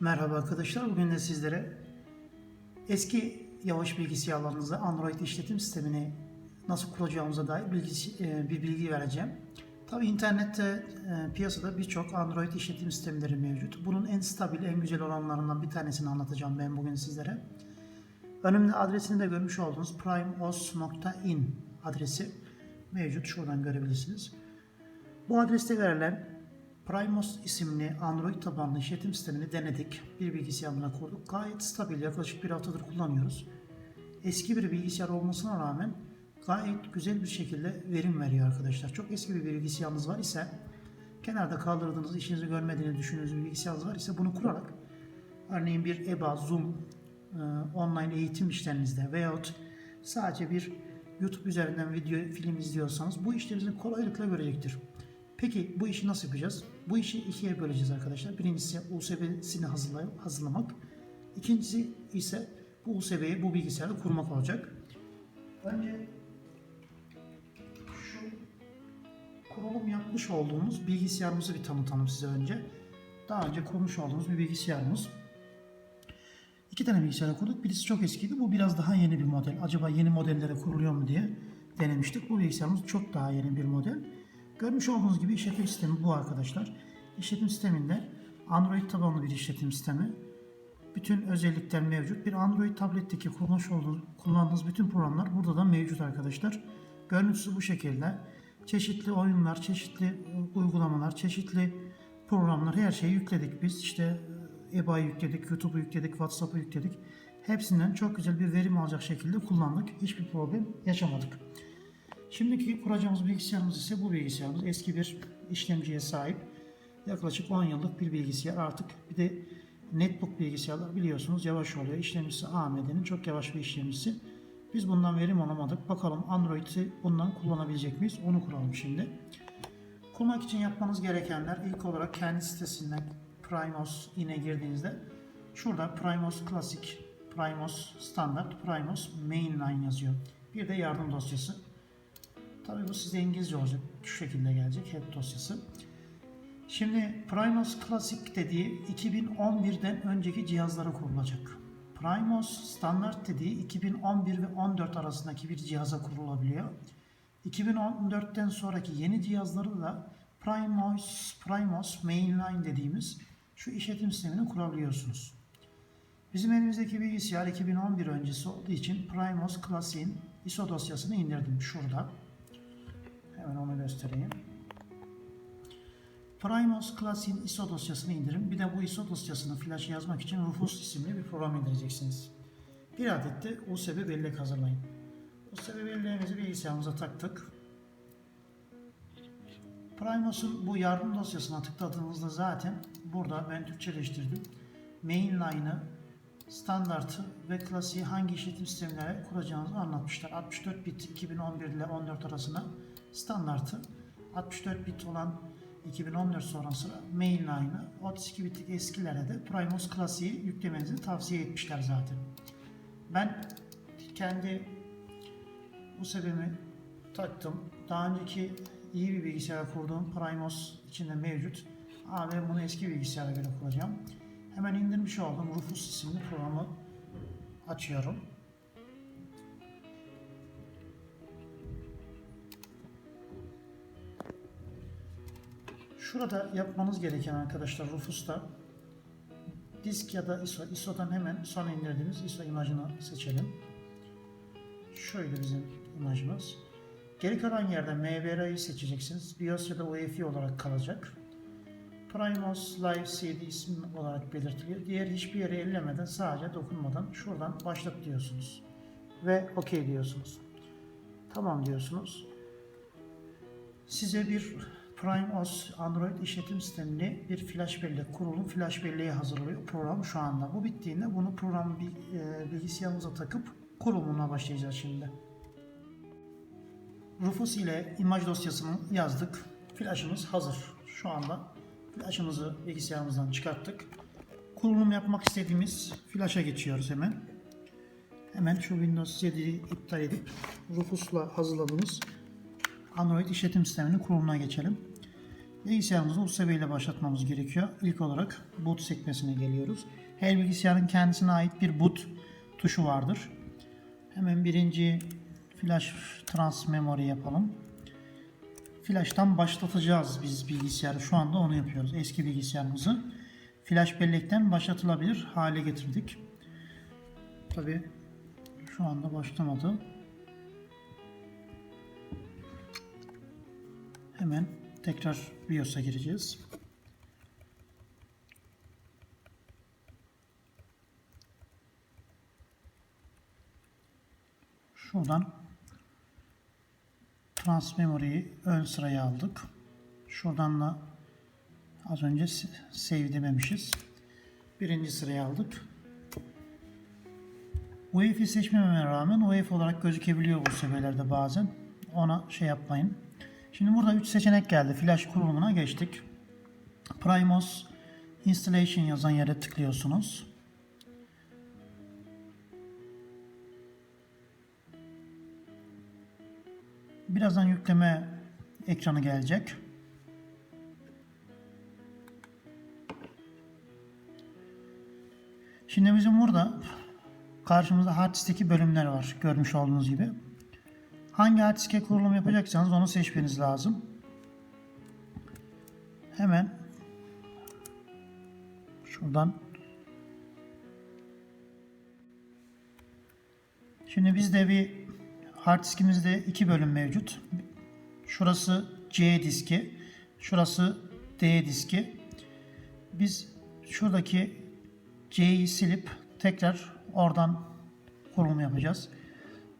Merhaba arkadaşlar. Bugün de sizlere eski yavaş bilgisayarlarınızda Android işletim sistemini nasıl kuracağımıza dair bilgisi, e, bir bilgi vereceğim. Tabi internette e, piyasada birçok Android işletim sistemleri mevcut. Bunun en stabil, en güzel olanlarından bir tanesini anlatacağım ben bugün sizlere. Önümde adresini de görmüş olduğunuz primeos.in adresi mevcut. Şuradan görebilirsiniz. Bu adreste verilen Primos isimli Android tabanlı işletim sistemini denedik. Bir bilgisayarına kurduk. Gayet stabil. Yaklaşık bir haftadır kullanıyoruz. Eski bir bilgisayar olmasına rağmen gayet güzel bir şekilde verim veriyor arkadaşlar. Çok eski bir bilgisayarınız var ise kenarda kaldırdığınız, işinizi görmediğini düşündüğünüz bir bilgisayarınız var ise bunu kurarak örneğin bir EBA, Zoom, e, online eğitim işlerinizde veyahut sadece bir YouTube üzerinden video, film izliyorsanız bu işlerinizi kolaylıkla görecektir. Peki bu işi nasıl yapacağız? Bu işi ikiye böleceğiz arkadaşlar. Birincisi USB'sini hazırlamak. İkincisi ise bu USB'yi bu bilgisayarda kurmak olacak. Önce şu kurulum yapmış olduğumuz bilgisayarımızı bir tanıtalım size önce. Daha önce kurmuş olduğumuz bir bilgisayarımız. İki tane bilgisayar kurduk. Birisi çok eskiydi. Bu biraz daha yeni bir model. Acaba yeni modellere kuruluyor mu diye denemiştik. Bu bilgisayarımız çok daha yeni bir model. Görmüş olduğunuz gibi işletim sistemi bu arkadaşlar. İşletim sisteminde Android tabanlı bir işletim sistemi. Bütün özellikler mevcut. Bir Android tabletteki kullanmış olduğunuz, kullandığınız bütün programlar burada da mevcut arkadaşlar. Görüntüsü bu şekilde. Çeşitli oyunlar, çeşitli e, uygulamalar, çeşitli programlar her şeyi yükledik biz. İşte e, EBA'yı yükledik, YouTube'u yükledik, WhatsApp'ı yükledik. Hepsinden çok güzel bir verim alacak şekilde kullandık. Hiçbir problem yaşamadık. Şimdiki kuracağımız bilgisayarımız ise bu bilgisayarımız. Eski bir işlemciye sahip. Yaklaşık 10 yıllık bir bilgisayar. Artık bir de netbook bilgisayarlar biliyorsunuz yavaş oluyor. İşlemcisi AMD'nin çok yavaş bir işlemcisi. Biz bundan verim alamadık. Bakalım Android'i bundan kullanabilecek miyiz? Onu kuralım şimdi. Kurmak için yapmanız gerekenler ilk olarak kendi sitesinden Primos ine girdiğinizde şurada Primos Classic, Primos Standard, Primos Mainline yazıyor. Bir de yardım dosyası. Tabii bu size İngilizce olacak. Şu şekilde gelecek help dosyası. Şimdi Primos Classic dediği 2011'den önceki cihazlara kurulacak. Primos Standard dediği 2011 ve 14 arasındaki bir cihaza kurulabiliyor. 2014'ten sonraki yeni cihazları da Primos, Primos Mainline dediğimiz şu işletim sistemini kurabiliyorsunuz. Bizim elimizdeki bilgisayar 2011 öncesi olduğu için Primos Classic'in ISO dosyasını indirdim şurada. Hemen onu göstereyim. Primos Classic'in ISO dosyasını indirin. Bir de bu ISO dosyasını flash yazmak için Rufus isimli bir program indireceksiniz. Bir adet de USB bellek hazırlayın. USB belleğimizi bilgisayarımıza taktık. Primos'un bu yardım dosyasına tıkladığınızda zaten burada ben Türkçeleştirdim. Mainline'ı, standartı ve klasiği hangi işletim sistemlere kuracağınızı anlatmışlar. 64 bit 2011 ile 14 arasına standartı, 64 bit olan 2014 sonrası mainline'ı, 32 bitlik eskilere de Primos klasiği yüklemenizi tavsiye etmişler zaten. Ben kendi bu sebemi taktım. Daha önceki iyi bir bilgisayar kurduğum Primos içinde mevcut. Ben bunu eski bilgisayara göre kuracağım. Hemen indirmiş olduğum Rufus isimli programı açıyorum. Şurada yapmanız gereken arkadaşlar Rufus'ta disk ya da ISO, ISO'dan hemen son indirdiğimiz ISO imajını seçelim. Şöyle bizim imajımız. Geri kalan yerden MBR'yi seçeceksiniz. BIOS ya da UEFI olarak kalacak. Primos Live CD ismi olarak belirtiliyor. Diğer hiçbir yere ellemeden sadece dokunmadan şuradan başlat diyorsunuz. Ve OK diyorsunuz. Tamam diyorsunuz. Size bir PrimeOS Android işletim sistemli bir flash bellek kurulum flash belleği hazırlıyor program şu anda. Bu bittiğinde bunu program bilgisayarımıza takıp kurulumuna başlayacağız şimdi. Rufus ile imaj dosyasını yazdık. Flash'ımız hazır. Şu anda flash'ımızı bilgisayarımızdan çıkarttık. Kurulum yapmak istediğimiz flash'a geçiyoruz hemen. Hemen şu Windows 7'yi iptal edip Rufus'la hazırladığımız Android işletim sisteminin kurulumuna geçelim. Bilgisayarımızı USB ile başlatmamız gerekiyor. İlk olarak boot sekmesine geliyoruz. Her bilgisayarın kendisine ait bir boot tuşu vardır. Hemen birinci flash trans memory yapalım. Flash'tan başlatacağız biz bilgisayarı. Şu anda onu yapıyoruz. Eski bilgisayarımızı flash bellekten başlatılabilir hale getirdik. Tabi şu anda başlamadı. Hemen tekrar BIOS'a gireceğiz. Şuradan Trans Memory'yi ön sıraya aldık. Şuradan da az önce save dememişiz. Birinci sıraya aldık. UEFI seçmememe rağmen UEFI olarak gözükebiliyor bu seviyelerde bazen. Ona şey yapmayın. Şimdi burada 3 seçenek geldi. Flash kurulumuna geçtik. Primos Installation yazan yere tıklıyorsunuz. Birazdan yükleme ekranı gelecek. Şimdi bizim burada karşımızda hard disk'teki bölümler var görmüş olduğunuz gibi. Hangi hard disk'e kurulum yapacaksanız onu seçmeniz lazım. Hemen şuradan Şimdi bizde bir hard diskimizde iki bölüm mevcut. Şurası C diski, şurası D diski. Biz şuradaki C'yi silip tekrar oradan kurulum yapacağız.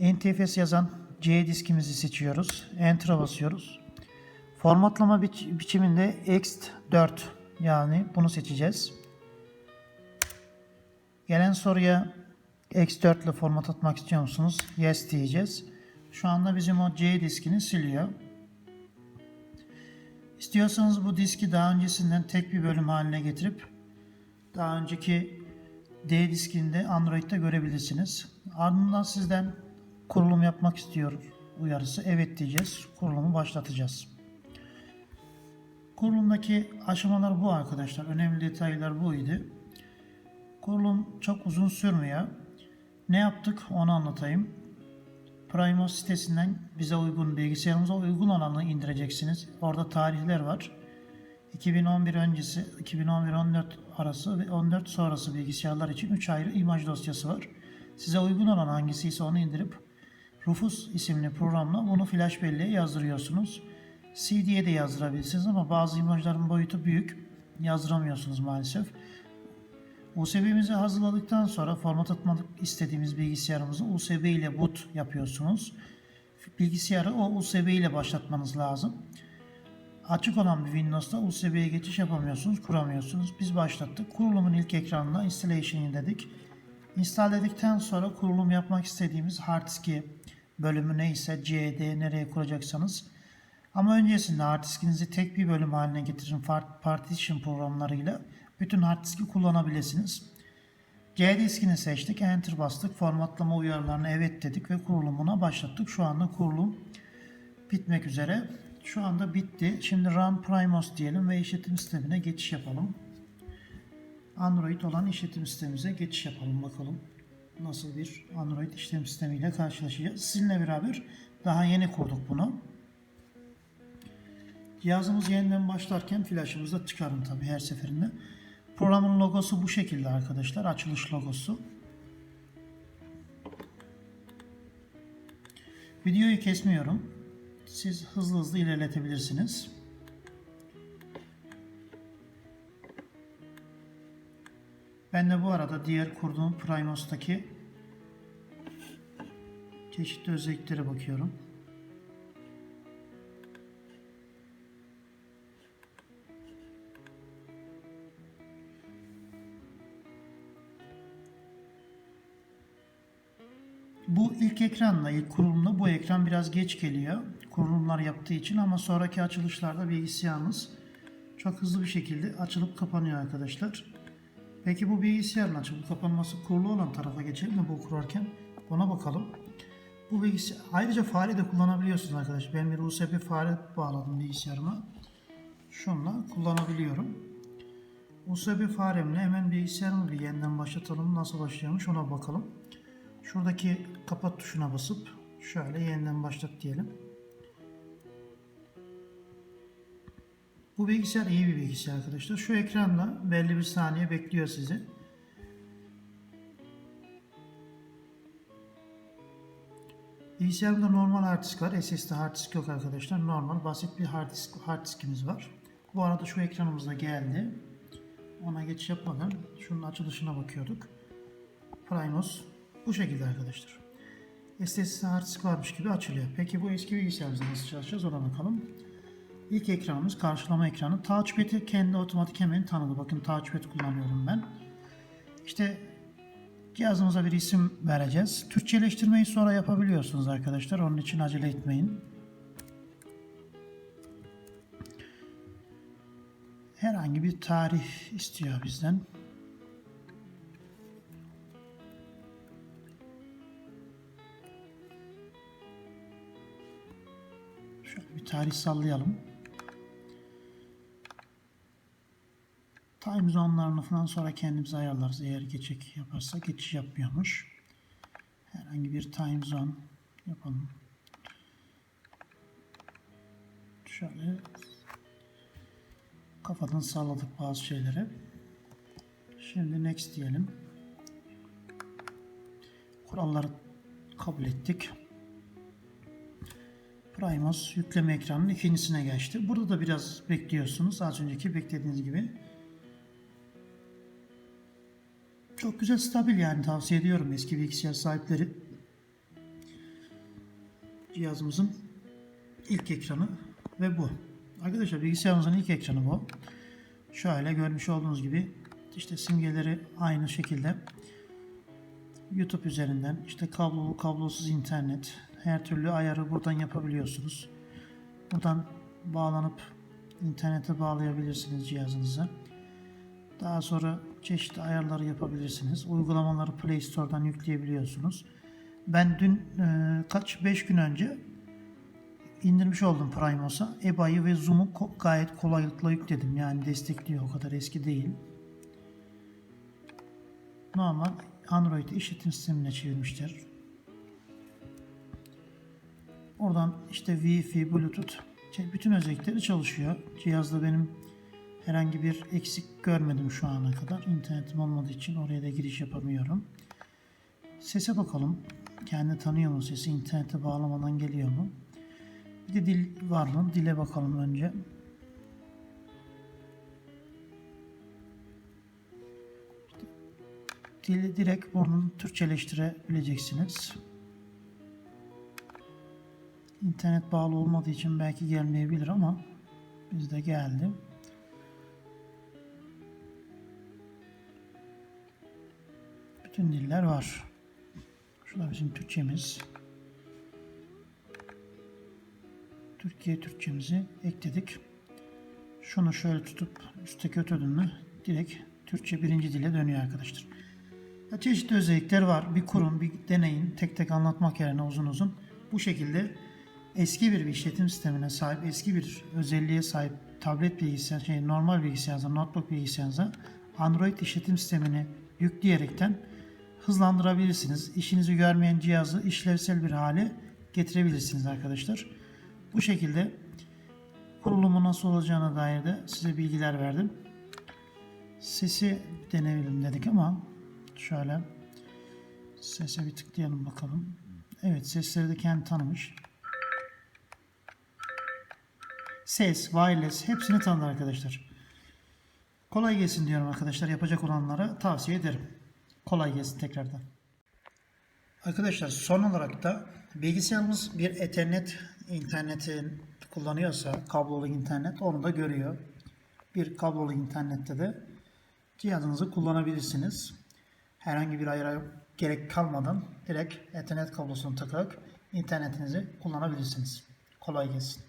NTFS yazan C diskimizi seçiyoruz. Enter'a basıyoruz. Formatlama biç- biçiminde X4 yani bunu seçeceğiz. Gelen soruya X4 ile format atmak istiyor musunuz? Yes diyeceğiz. Şu anda bizim o C diskini siliyor. İstiyorsanız bu diski daha öncesinden tek bir bölüm haline getirip daha önceki D diskinde Android'de görebilirsiniz. Ardından sizden kurulum yapmak istiyor uyarısı. Evet diyeceğiz. Kurulumu başlatacağız. Kurulumdaki aşamalar bu arkadaşlar. Önemli detaylar buydu. Kurulum çok uzun sürmüyor. Ne yaptık onu anlatayım. Primos sitesinden bize uygun, bilgisayarımıza uygun olanı indireceksiniz. Orada tarihler var. 2011 öncesi, 2011-14 arası ve 14 sonrası bilgisayarlar için 3 ayrı imaj dosyası var. Size uygun olan hangisi ise onu indirip Rufus isimli programla bunu flash belleğe yazdırıyorsunuz. CD'ye de yazdırabilirsiniz ama bazı imajların boyutu büyük. Yazdıramıyorsunuz maalesef. USB'mizi hazırladıktan sonra format atmak istediğimiz bilgisayarımızı USB ile boot yapıyorsunuz. Bilgisayarı o USB ile başlatmanız lazım. Açık olan bir Windows'ta USB'ye geçiş yapamıyorsunuz, kuramıyorsunuz. Biz başlattık. Kurulumun ilk ekranında installation dedik. Install dedikten sonra kurulum yapmak istediğimiz hard diski bölümü neyse CD nereye kuracaksanız ama öncesinde hard diskinizi tek bir bölüm haline getirin partition programlarıyla bütün hard diski kullanabilirsiniz. C diskini seçtik, enter bastık, formatlama uyarılarına evet dedik ve kurulumuna başlattık. Şu anda kurulum bitmek üzere. Şu anda bitti. Şimdi Run Primos diyelim ve işletim sistemine geçiş yapalım. Android olan işletim sistemimize geçiş yapalım bakalım. Nasıl bir Android işletim sistemiyle karşılaşacağız. Sizinle beraber daha yeni kurduk bunu. Cihazımız yeniden başlarken flaşımızı da çıkarın tabi her seferinde. Programın logosu bu şekilde arkadaşlar. Açılış logosu. Videoyu kesmiyorum. Siz hızlı hızlı ilerletebilirsiniz. Ben de bu arada diğer kurduğum Primos'taki çeşitli özelliklere bakıyorum. Bu ilk ekranla, ilk kurulumda bu ekran biraz geç geliyor. Kurulumlar yaptığı için ama sonraki açılışlarda bilgisayarınız çok hızlı bir şekilde açılıp kapanıyor arkadaşlar. Peki bu bilgisayarın açılıp kapanması kurulu olan tarafa geçelim mi bu kurarken? Ona bakalım. Bu bilgisayar ayrıca fare de kullanabiliyorsunuz arkadaşlar. Ben bir USB fare bağladım bilgisayarıma. şunla kullanabiliyorum. USB faremle hemen bilgisayarımı bir yeniden başlatalım. Nasıl başlıyormuş ona bakalım. Şuradaki kapat tuşuna basıp şöyle yeniden başlat diyelim. Bu bilgisayar iyi bir bilgisayar arkadaşlar. Şu ekranla belli bir saniye bekliyor sizi. Bilgisayarımda normal hard disk var. SSD hard disk yok arkadaşlar. Normal basit bir hard, disk, hard diskimiz var. Bu arada şu ekranımız da geldi. Ona geçiş yapmadan şunun açılışına bakıyorduk. Primus bu şekilde arkadaşlar. SSD hard disk varmış gibi açılıyor. Peki bu eski bilgisayarımızda nasıl çalışacağız ona bakalım. İlk ekranımız karşılama ekranı. Touchpad'i kendi otomatik hemen tanıdı. Bakın touchpad kullanıyorum ben. İşte cihazımıza bir isim vereceğiz. Türkçeleştirmeyi sonra yapabiliyorsunuz arkadaşlar. Onun için acele etmeyin. Herhangi bir tarih istiyor bizden. Şöyle bir tarih sallayalım. Time zone'larını falan sonra kendimiz ayarlarız. Eğer geçik yaparsa geçiş yapmıyormuş. Herhangi bir time zone yapalım. Şöyle kafadan salladık bazı şeyleri. Şimdi next diyelim. Kuralları kabul ettik. Primus yükleme ekranının ikincisine geçti. Burada da biraz bekliyorsunuz. Az önceki beklediğiniz gibi. Çok güzel stabil yani tavsiye ediyorum eski bilgisayar sahipleri. Cihazımızın ilk ekranı ve bu. Arkadaşlar bilgisayarımızın ilk ekranı bu. Şöyle görmüş olduğunuz gibi işte simgeleri aynı şekilde YouTube üzerinden işte kablolu kablosuz internet her türlü ayarı buradan yapabiliyorsunuz. Buradan bağlanıp internete bağlayabilirsiniz cihazınıza. Daha sonra çeşitli ayarları yapabilirsiniz. Uygulamaları Play Store'dan yükleyebiliyorsunuz. Ben dün e, kaç 5 gün önce indirmiş oldum Primos'a. EBA'yı ve Zoom'u gayet kolaylıkla yükledim. Yani destekliyor o kadar eski değil. Normal Android işletim sistemine çevirmişler. Oradan işte Wi-Fi, Bluetooth bütün özellikleri çalışıyor. Cihazda benim herhangi bir eksik görmedim şu ana kadar. İnternetim olmadığı için oraya da giriş yapamıyorum. Sese bakalım. Kendi tanıyor mu sesi? İnternete bağlamadan geliyor mu? Bir de dil var mı? Dile bakalım önce. Dili direkt buradan Türkçeleştirebileceksiniz. İnternet bağlı olmadığı için belki gelmeyebilir ama bizde geldi. Bütün diller var. Şurada bizim Türkçemiz. Türkiye Türkçemizi ekledik. Şunu şöyle tutup üstteki ötödünü direkt Türkçe birinci dile dönüyor arkadaşlar. Ya çeşitli özellikler var. Bir kurun, bir deneyin. Tek tek anlatmak yerine uzun uzun. Bu şekilde eski bir işletim sistemine sahip, eski bir özelliğe sahip tablet bilgisayar, şey, normal bilgisayarınıza, notebook bilgisayarınıza Android işletim sistemini yükleyerekten hızlandırabilirsiniz. İşinizi görmeyen cihazı işlevsel bir hale getirebilirsiniz arkadaşlar. Bu şekilde kurulumu nasıl olacağına dair de size bilgiler verdim. Sesi deneyelim dedik ama şöyle sese bir tıklayalım bakalım. Evet sesleri de kendi tanımış. Ses, wireless hepsini tanıdı arkadaşlar. Kolay gelsin diyorum arkadaşlar. Yapacak olanlara tavsiye ederim. Kolay gelsin tekrardan. Arkadaşlar son olarak da bilgisayarımız bir Ethernet interneti kullanıyorsa kablolu internet onu da görüyor. Bir kablolu internette de cihazınızı kullanabilirsiniz. Herhangi bir ayara gerek kalmadan direkt Ethernet kablosunu takarak internetinizi kullanabilirsiniz. Kolay gelsin.